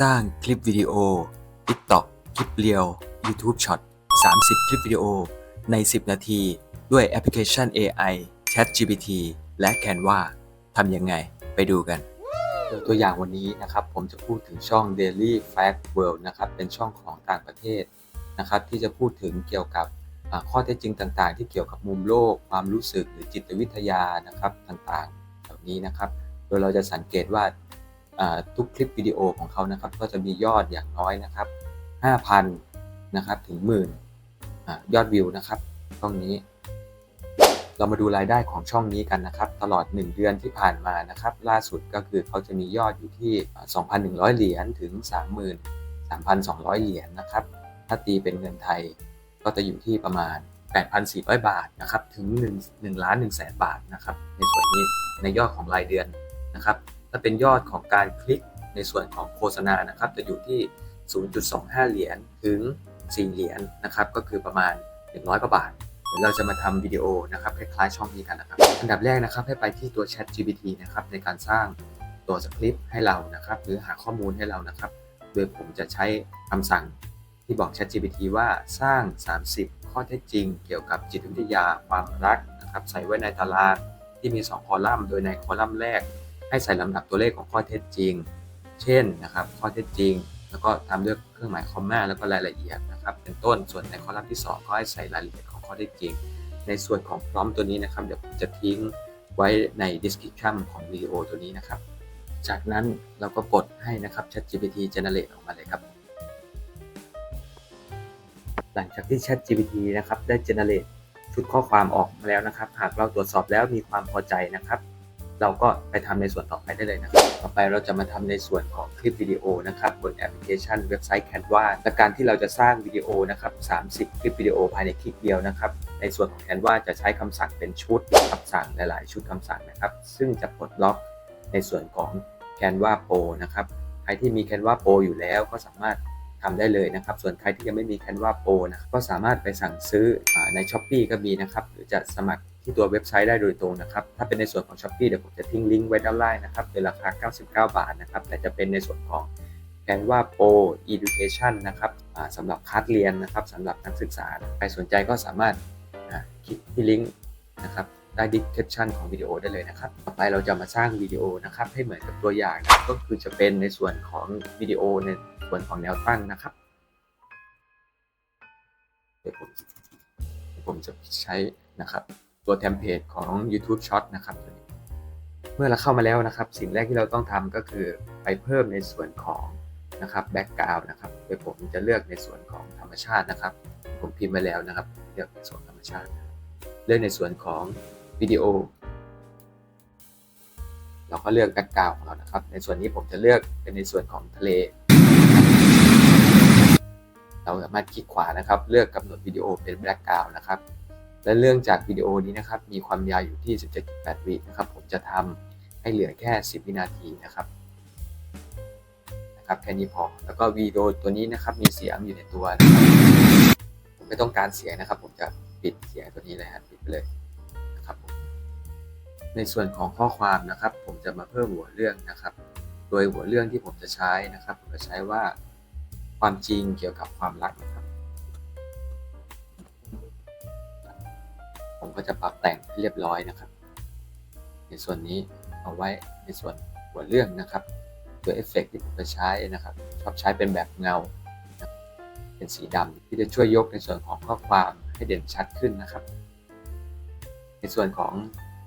สร้างคลิปวิดีโอ TikTok คลิปเรียว YouTube Short 30 คลิปวิดีโอ ใน 10 นาที ด้วยแอปพลิเคชัน AI ChatGPT และ Canva ทำยังไงไปดูกันโดยตัวอย่างวันนี้นะครับ ผมจะพูดถึงช่อง Daily Fact World นะครับ เป็นช่องของต่างประเทศนะครับ ที่จะพูดถึงเกี่ยวกับข้อเท็จจริงต่างๆ ที่เกี่ยวกับมุมโลก ความรู้สึกหรือจิตวิทยานะครับต่างๆ เหล่านี้นะครับ โดยเราจะสังเกตว่า ทุกคลิปวิดีโอของเขานะครับ ก็จะมียอดอย่างน้อยนะครับ 5,000 นะครับถึงหมื่นยอดวิวนะครับช่องนี้ เรามาดูรายได้ของช่องนี้กันนะครับ ตลอด 1 เดือนที่ผ่านมานะครับ ล่าสุดก็คือเขาจะมียอดอยู่ที่ 2,100 เหรียญถึง 33,200 เหรียญนะครับ ถ้าตีเป็นเงินไทยก็จะอยู่ที่ประมาณ 8,400 บาทนะครับ ถึง1 1ล้าน1แสนบาทนะครับ ในส่วนนี้ในยอดของรายเดือนนะครับ ถ้าเป็นยอดของการคลิกในส่วนของโฆษณานะครับจะอยู่ที่ 0.25 เหรียญถึง 4 เหรียญนะครับก็คือประมาณ 100กว่าบาทเดี๋ยวเราจะมาทำวิดีโอนะครับคล้ายๆช่องนี้กันนะครับอันดับแรกนะครับให้ไปที่ตัว Chat GPT นะครับในการสร้างตัวสคริปต์ให้เรานะครับหรือหาข้อมูลให้เรานะครับ โดยผมจะใช้คำสั่งที่บอก Chat GPT ว่าสร้าง 30 ข้อเท็จจริง เกี่ยวกับจิตวิทยาความรักนะครับใส่ไว้ในตารางที่มี 2 คอลัมน์ โดยในคอลัมน์แรก ให้ใส่ลำดับตัวเลขของข้อเท็จจริง เช่นนะครับ ข้อเท็จจริง แล้วก็ตามด้วยเครื่องหมายคอมมาแล้วก็รายละเอียดนะครับ เป็นต้นส่วนในคอลัมน์ที่ 2 ก็ให้ใส่รายละเอียดของข้อเท็จจริง ในส่วนของพร้อมตัวนี้นะครับเดี๋ยวผมจะทิ้งไว้ใน description ของวิดีโอตัวนี้นะครับ จากนั้นเราก็กดให้นะครับ ChatGPT generate ออกมาเลยครับ หลังจากที่ ChatGPT นะครับได้ generate ชุดข้อความออกมาแล้วนะครับ หากเราตรวจสอบแล้วมีความพอใจนะครับ เราก็ไปทำในส่วนต่อไปได้เลยนะครับต่อไปเราจะมาทำในส่วนของคลิปวิดีโอนะครับบนแอปพลิเคชันเว็บไซต์ Canva และการที่เราจะสร้างวิดีโอนะครับ30 คลิปวิดีโอภายในคลิกเดียวนะครับในส่วนของ Canva จะใช้คำสั่งเป็นชุดคำสั่งหลาย ๆ ชุดคำสั่งนะครับ ซึ่งจะปลดล็อกในส่วนของ Canva Pro นะครับใครที่มี Canva Pro อยู่แล้วก็สามารถทำได้เลยนะครับ ส่วนใครที่ยังไม่มี Canva Pro นะก็สามารถไปสั่งซื้อใน s h อ p e e ก็มีนะครับ หรือจะสมัคร ที่ตัวเว็บไซต์ได้โดยตรงนะครับ ถ้าเป็นในส่วนของ s h อ p e e เดี๋ยวผมจะทิ้งลิงก์ไว้ด้านล่างนะครับในราคา 99 บาทนะครับ แต่จะเป็นในส่วนของ Canva Pro Education นะครับสำหรับคัดเรียนนะครับสำหรับนักศึกษา ใครสนใจก็สามารถคลิกที่ลิงก์นะครับได้ description ของวิดีโอได้เลยนะครับ ต่อไปเราจะมาสร้างวิดีโอนะครับให้เหมือนกับตัวอย่างนะก็คือจะเป็นในส่วนของวิดีโอในส่วนของแนวตั้งนะครับ เดี๋ยวผมเดี๋ยวผมจะใช้นะครับ ตัวเทมเพลตของ YouTube Short นะครับตัวนี้เมื่อเราเข้ามาแล้วนะครับ สิ่งแรกที่เราต้องทำก็คือไปเพิ่มในส่วนของนะครับแบ็กกราวนะครับโดยผมจะเลือกในส่วนของธรรมชาตินะครับ ผมพิมพ์ไว้แล้วนะครับ เลือกในส่วนธรรมชาติ เลือกในส่วนของวิดีโอ เราก็เลือกแบ็กกราวของเรานะครับ ในส่วนนี้ผมจะเลือกเป็นในส่วนของทะเล เราสามารถคลิกขวานะครับ เลือกกำหนดวิดีโอเป็นแบ็กกราวนะครับ และเรื่องจากวิดีโอนี้นะครับ มีความยาวอยู่ที่ 17.8 วินะครับ ผมจะทำให้เหลือแค่ 10 วินาทีนะครับนะครับแค่นี้พอ แล้วก็วิดีโอตัวนี้นะครับ มีเสียงอยู่ในตัวนะครับผมไม่ต้องการเสียงนะครับ ผมจะปิดเสียงตัวนี้เลยครับปิดไปเลยนะครับผมในส่วนของข้อความนะครับ ผมจะมาเพิ่มหัวเรื่องนะครับ โดยหัวเรื่องที่ผมจะใช้นะครับ ผมจะใช้ว่าความจริงเกี่ยวกับความรักนะครับ ผมก็จะปรับแต่งให้เรียบร้อยนะครับ ในส่วนนี้เอาไว้ในส่วนหัวเรื่องนะครับ ตัวเอฟเฟกต์ที่ผมจะใช้นะครับ ชอบใช้เป็นแบบเงา เป็นสีดำที่จะช่วยยกในส่วนของข้อความให้เด่นชัดขึ้นนะครับ ในส่วนของ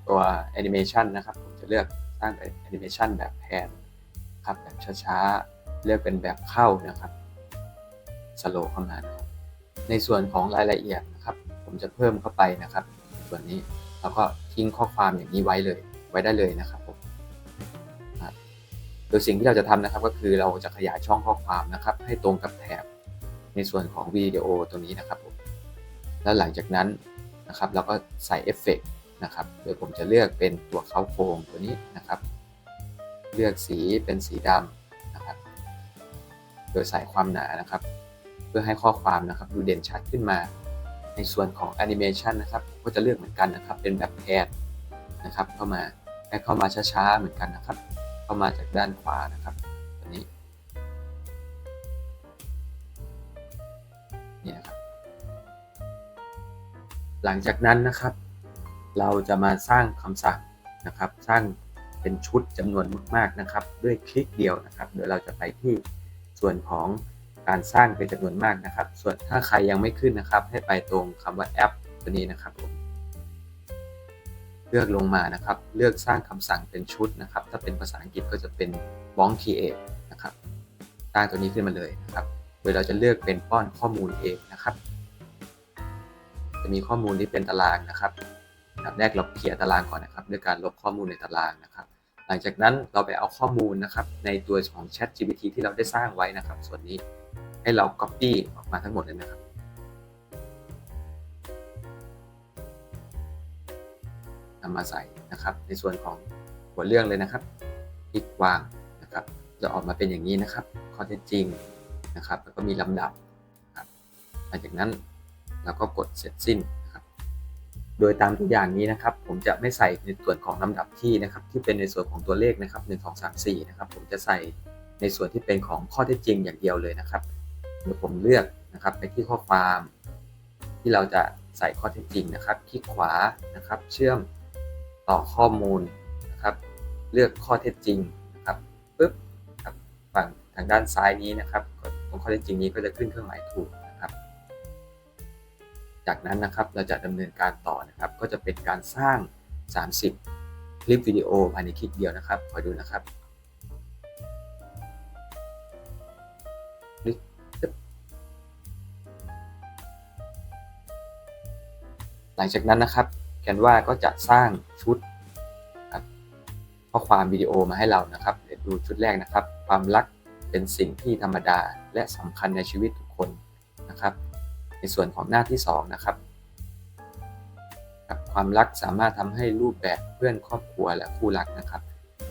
ตัวแอนิเมชันนะครับ ผมจะเลือกสร้างเป็นแอนิเมชันแบบแพนครับแบบช้าๆ เลือกเป็นแบบเข้านะครับสโลเข้ามานะครับในส่วนของรายละเอียดนะครับ ผมจะเพิ่มเข้าไปนะครับ ส่วนนี้ แล้วก็ทิ้งข้อความอย่างนี้ไว้เลย ไว้ได้เลยนะครับผมโดยสิ่งที่เราจะทำนะครับก็คือเราจะขยายช่องข้อความนะครับ ให้ตรงกับแถบในส่วนของวิดีโอตรงนี้นะครับผมแล้วหลังจากนั้นนะครับเราก็ใส่เอฟเฟกต์นะครับโดยผมจะเลือกเป็นตัวเข้าโครงตัวนี้นะครับ เลือกสีเป็นสีดำนะครับ โดยใส่ความหนานะครับ เพื่อให้ข้อความนะครับดูเด่นชัดขึ้นมา ในส่วนของแอนิเมชันนะครับ ก็จะเลือกเหมือนกันนะครับ เป็นแบบแพทนะครับ เข้ามาให้เข้ามาช้าๆเหมือนกันนะครับ เข้ามาจากด้านขวานะครับตัวนี้เนี่ยครับหลังจากนั้นนะครับ เราจะมาสร้างคำสั่งนะครับ สร้างเป็นชุดจำนวนมากๆนะครับ ด้วยคลิกเดียวนะครับเดี๋ยวเราจะไปที่ส่วนของการสร้างเป็นจำนวนมากนะครับ ส่วนถ้าใครยังไม่ขึ้นนะครับ ให้ไปตรงคำว่าแอป ตัวนี้นะครับผมเลือกลงมานะครับ เลือกสร้างคำสั่งเป็นชุดนะครับ ถ้าเป็นภาษาอังกฤษก็จะเป็น b o n create นะครับสร้างตัวนี้ขึ้นมาเลยนะครับ โดยเราจะเลือกเป็นป้อนข้อมูลเองนะครับ จะมีข้อมูลที่เป็นตารางนะครับอันดับแรกเราเขียนตารางก่อนนะครับด้วยการลบข้อมูลในตารางนะครับ หลังจากนั้นเราไปเอาข้อมูลนะครับ ในตัวของ Chat GPT ที่เราได้สร้างไว้นะครับ ส่วนนี้ให้เรา Copy ออกมาทั้งหมดเลยนะครับำมาใส่นะครับ ในส่วนของหัวเรื่องเลยนะครับคลิกวางนะครับ จะออกมาเป็นอย่างนี้นะครับข้อเท็จจริงนะครับ แล้วก็มีลำดับนะครับหลังจากนั้นเราก็กดเสร็จสิ้นนะครับ โดยตามตัวอย่างนี้นะครับ ผมจะไม่ใส่ในส่วนของลำดับที่นะครับ ที่เป็นในส่วนของตัวเลขนะครับ1 2 3 4นะครับ ผมจะใส่ในส่วนที่เป็นของข้อเท็จจริงอย่างเดียวเลยนะครับเดี๋ยวผมเลือกนะครับไปที่ข้อความที่เราจะใส่ข้อเท็จจริงนะครับ คลิกขวานะครับ เชื่อม ต่อข้อมูลนะครับ เลือกข้อเท็จจริงนะครับปึ๊บครับฝั่งทางด้านซ้ายนี้นะครับตรงข้อเท็จจริงนี้ก็จะขึ้นเครื่องหมายถูกนะครับ จากนั้นนะครับเราจะดำเนินการต่อนะครับ ก็จะเป็นการสร้าง 30 คลิปวิดีโอภายในคลิปเดียวนะครับคอยดูนะครับหลังจากนั้นนะครับ แคนวาก็จะสร้างชุดครับข้อความวิดีโอมาให้เรานะครับเดี๋ยวดูชุดแรกนะครับ ความรักเป็นสิ่งที่ธรรมดาและสำคัญในชีวิตทุกคนนะครับ ในส่วนของหน้าที่2นะครับความรักสามารถทำให้รูปแบบเพื่อนครอบครัวและคู่รักนะครับ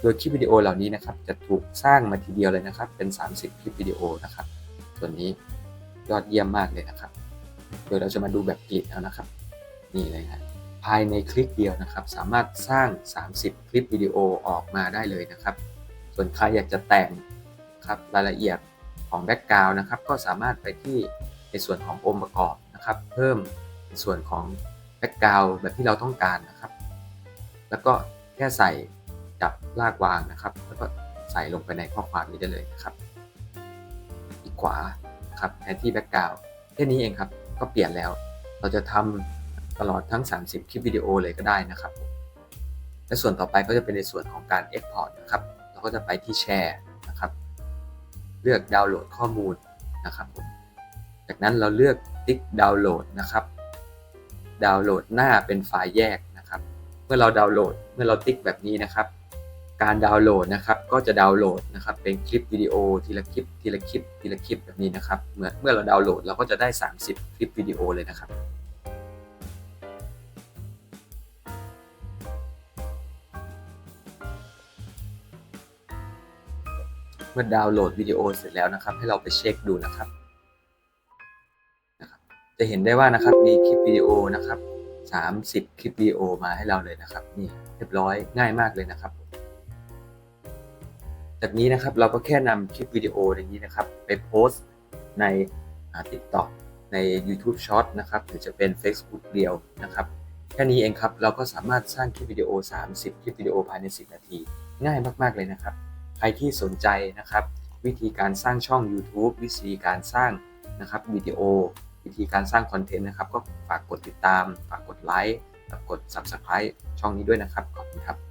โดยคลิปวิดีโอเหล่านี้นะครับ จะถูกสร้างมาทีเดียวเลยนะครับ เป็น 30 คลิปวิดีโอนะครับ ส่วนนี้ยอดเยี่ยมมากเลยนะครับโดยเราจะมาดูแบบกริดแล้วนะครับ นี่เลยครับ ภายในคลิปเดียวนะครับ สามารถสร้าง 30 คลิปวิดีโอออกมาได้เลยนะครับ ส่วนใครอยากจะแต่งครับรายละเอียดของแบ็กกราวน์นะครับ ก็สามารถไปที่ในส่วนขององค์ประกอบนะครับ เพิ่มในส่วนของแบ็กกราวน์แบบที่เราต้องการนะครับ แล้วก็แค่ใส่จับลากวางนะครับ แล้วก็ใส่ลงไปในข้อความนี้ได้เลยนะครับ อีกขวาครับแทนที่แบ็กกราวน์แค่นี้เองครับ ก็เปลี่ยนแล้ว เราจะทำ ตลอดทั้ง 30 คลิปวิดีโอเลยก็ได้นะครับและส่วนต่อไปก็จะเป็นในส่วนของการ Export นะครับเราก็จะไปที่แชร์นะครับ เลือกดาวน์โหลดข้อมูลนะครับผมจากนั้นเราเลือกติ๊กดาวน์โหลดนะครับ ดาวน์โหลดหน้าเป็นไฟล์แยกนะครับ เมื่อเราดาวน์โหลดเมื่อเราติ๊กแบบนี้นะครับ การดาวน์โหลดนะครับ ก็จะดาวน์โหลดนะครับ เป็นคลิปวิดีโอทีละคลิปทีละคลิปทีละคลิปแบบนี้นะครับเมื่อเมื่อเราดาวน์โหลดเราก็จะได้ 30 คลิปวิดีโอเลยนะครับ เมื่อดาวน์โหลดวิดีโอเสร็จแล้วนะครับ ให้เราไปเช็คดูนะครับนะครับ จะเห็นได้ว่านะครับมีคลิปวิดีโอนะครับ30 คลิปวิดีโอมาให้เราเลยนะครับนี่เรียบร้อยง่ายมากเลยนะครับจากนี้นะครับเราก็แค่นำคลิปวิดีโออย่างนี้นะครับ ไปโพสต์ในติ๊กต็อกใน YouTube Short นะครับหรือจะเป็น Facebook เดียวนะครับ แค่นี้เองครับ เราก็สามารถสร้างคลิปวิดีโอ 30 คลิปวิดีโอภายใน 10 นาที ง่ายมาก ๆ เลยนะครับ ใครที่สนใจนะครับ วิธีการสร้างช่อง YouTube วิธีการสร้างนะครับวิดีโอ วิธีการสร้างคอนเทนต์นะครับ ก็ฝากกดติดตาม ฝากกดไลค์ ฝากกด Subscribe ช่องนี้ด้วยนะครับ ขอบคุณครับ